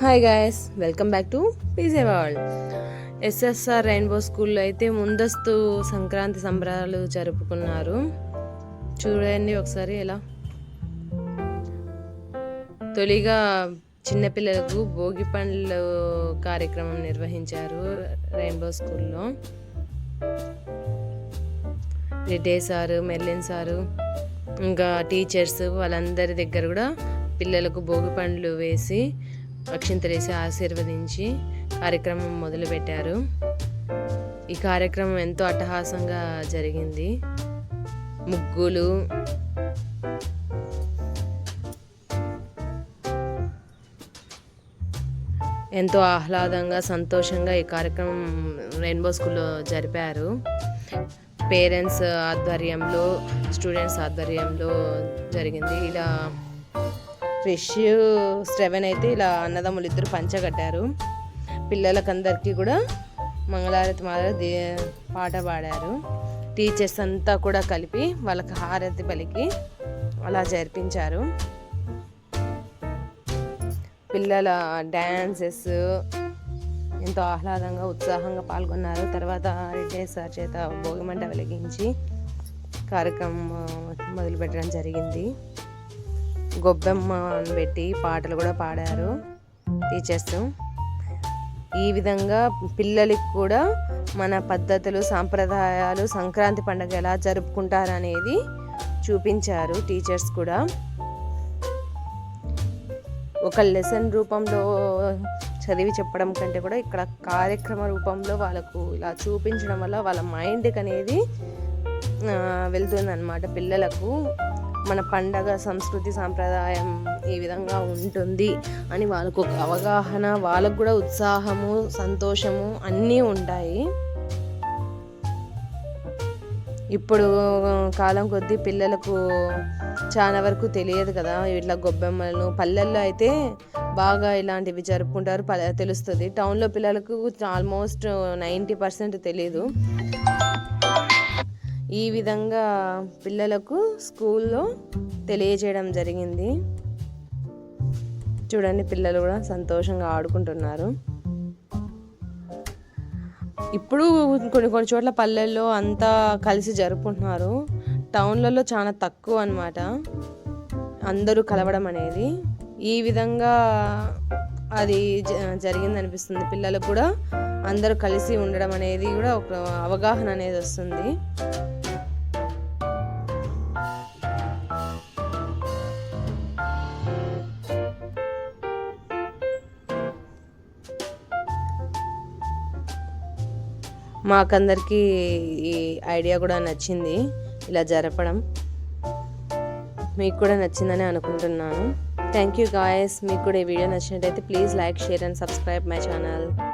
Hi guys welcome back to PJ world SSR rainbow స్కూల్లో అయితే ముందస్తు సంక్రాంతి సంబరాలు జరుపుకున్నారు. చూడండి ఒకసారి ఎలా. తొలిగా చిన్నపిల్లలకు భోగి పండ్లు కార్యక్రమం నిర్వహించారు రెయిన్బో స్కూల్లో రెడ్డే సారు మెర్లిన్ సారు ఇంకా టీచర్స్ వాళ్ళందరి దగ్గర కూడా పిల్లలకు భోగి పండ్లు వేసి అక్షింతలేసి ఆశీర్వదించి కార్యక్రమం మొదలుపెట్టారు. ఈ కార్యక్రమం ఎంతో అట్టహాసంగా జరిగింది. ముగ్గులు ఎంతో ఆహ్లాదంగా సంతోషంగా ఈ కార్యక్రమం రెయిన్బో స్కూల్లో జరిపారు. పేరెంట్స్ ఆధ్వర్యంలో స్టూడెంట్స్ ఆధ్వర్యంలో జరిగింది. ఇలా ఫ్రెష్ స్ట్రెవెన్ అయితే ఇలా అన్నదమ్ములు ఇద్దరు పంచగట్టారు పిల్లలకందరికీ కూడా మంగళారతి మాదిరి దే- పాట పాడారు. టీచర్స్ అంతా కూడా కలిపి వాళ్ళకి హారతి పలికి అలా జరిపించారు. పిల్లల డ్యాన్సెస్ ఎంతో ఆహ్లాదంగా ఉత్సాహంగా పాల్గొన్నారు. తర్వాత రెడ్డి సార్ చేత భోగిమంట వెలిగించి కార్యక్రమం మొదలుపెట్టడం జరిగింది. గొబ్బెమ్మ పెట్టి పాటలు కూడా పాడారు. టీచర్స్ ఈ విధంగా పిల్లలకి కూడా మన పద్ధతులు సాంప్రదాయాలు సంక్రాంతి పండుగ ఎలా జరుపుకుంటారనేది చూపించారు టీచర్స్ కూడా. ఒక లెసన్ రూపంలో చదివి చెప్పడం కంటే కూడా ఇక్కడ కార్యక్రమ రూపంలో వాళ్ళకు ఇలా చూపించడం వల్ల వాళ్ళ మైండ్కి అనేది వెళ్తుంది అనమాట పిల్లలకు. మన పండగ సంస్కృతి సాంప్రదాయం ఈ విధంగా ఉంటుంది అని వాళ్ళకు ఒక అవగాహన వాళ్ళకు కూడా ఉత్సాహము సంతోషము అన్నీ ఉంటాయి. ఇప్పుడు కాలం కొద్దీ పిల్లలకు చాలా వరకు తెలియదు కదా ఇట్లా గొబ్బెమ్మలను. పల్లెల్లో అయితే బాగా ఇలాంటివి జరుపుకుంటారు ప తెలుస్తుంది. టౌన్లో పిల్లలకు ఆల్మోస్ట్ నైంటీ పర్సెంట్ తెలియదు ఈ విధంగా పిల్లలకు స్కూల్లో తెలియజేయడం జరిగింది. చూడండి పిల్లలు కూడా సంతోషంగా ఆడుకుంటున్నారు. ఇప్పుడు కొన్ని కొన్ని చోట్ల పల్లెల్లో అంతా కలిసి జరుపుకుంటున్నారు. టౌన్లలో చాలా తక్కువ అన్నమాట. అందరూ కలవడం అనేది. ఈ విధంగా అది జ- జరిగింది అనిపిస్తుంది పిల్లలకు కూడా అందరూ కలిసి ఉండడం అనేది కూడా ఒక అవగాహన అనేది వస్తుంది. మాకందరికీ ఈ ఐడియా కూడా నచ్చింది. ఇలా జరపడం మీకు కూడా నచ్చిందని అనుకుంటున్నాను. థ్యాంక్ యూ గాయస్ మీకు కూడా ఈ వీడియో నచ్చినట్టయితే please like share and subscribe my channel.